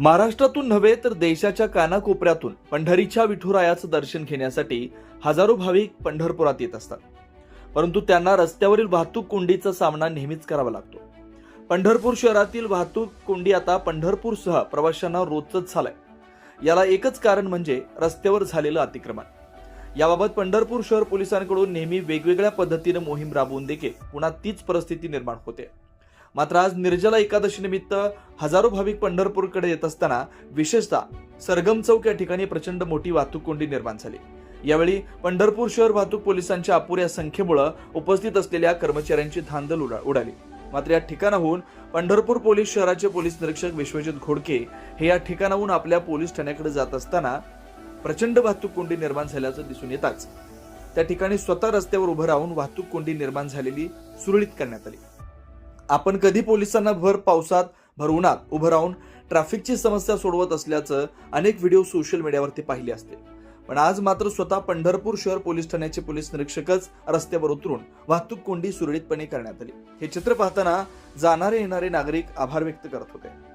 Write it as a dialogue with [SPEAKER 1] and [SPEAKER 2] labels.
[SPEAKER 1] महाराष्ट्रातून नव्हे तर देशाच्या कानाकोपऱ्यातून पंढरीच्या विठुरायाचं दर्शन घेण्यासाठी हजारो भाविक पंढरपुरात येत असतात. परंतु त्यांना रस्त्यावरील वाहतूक कोंडीचा सामना नेहमीच करावा लागतो. पंढरपूर शहरातील वाहतूक कोंडी आता पंढरपूरसह प्रवाशांना रोजच झालाय. याला एकच कारण म्हणजे रस्त्यावर झालेलं अतिक्रमण. याबाबत पंढरपूर शहर पोलिसांकडून नेहमी वेगवेगळ्या पद्धतीनं मोहीम राबवून देखील पुन्हा तीच परिस्थिती निर्माण होते. मात्र आज निर्जला एकादशी निमित्त हजारो भाविक पंढरपूरकडे येत असताना विशेषतः सरगम चौक या ठिकाणी प्रचंड मोठी वाहतूक कोंडी निर्माण झाली. यावेळी पंढरपूर शहर वाहतूक पोलिसांच्या अपुऱ्या संख्येमुळे उपस्थित असलेल्या कर्मचाऱ्यांची धांदल उडा- उडाली. मात्र या ठिकाणाहून पंढरपूर पोलीस शहराचे पोलीस निरीक्षक विश्वजित घोडके हे या ठिकाणाहून आपल्या पोलीस ठाण्याकडे जात असताना प्रचंड वाहतूक कोंडी निर्माण झाल्याचं दिसून येताच. त्या ठिकाणी स्वतः रस्त्यावर उभं राहून वाहतूक कोंडी निर्माण झालेली सुरळीत करण्यात आली. आपण कधी पोलिसांना भर पावसात भर उन्हात उभं राहून ट्रॅफिकची समस्या सोडवत असल्याचं अनेक व्हिडिओ सोशल मीडियावरती पाहिले असते. पण आज मात्र स्वतः पंढरपूर शहर पोलीस ठाण्याचे पोलीस निरीक्षकच रस्त्यावर उतरून वाहतूक कोंडी सुरळीतपणे करण्यात आली. हे चित्र पाहताना जाणारे येणारे नागरिक आभार व्यक्त करत होते.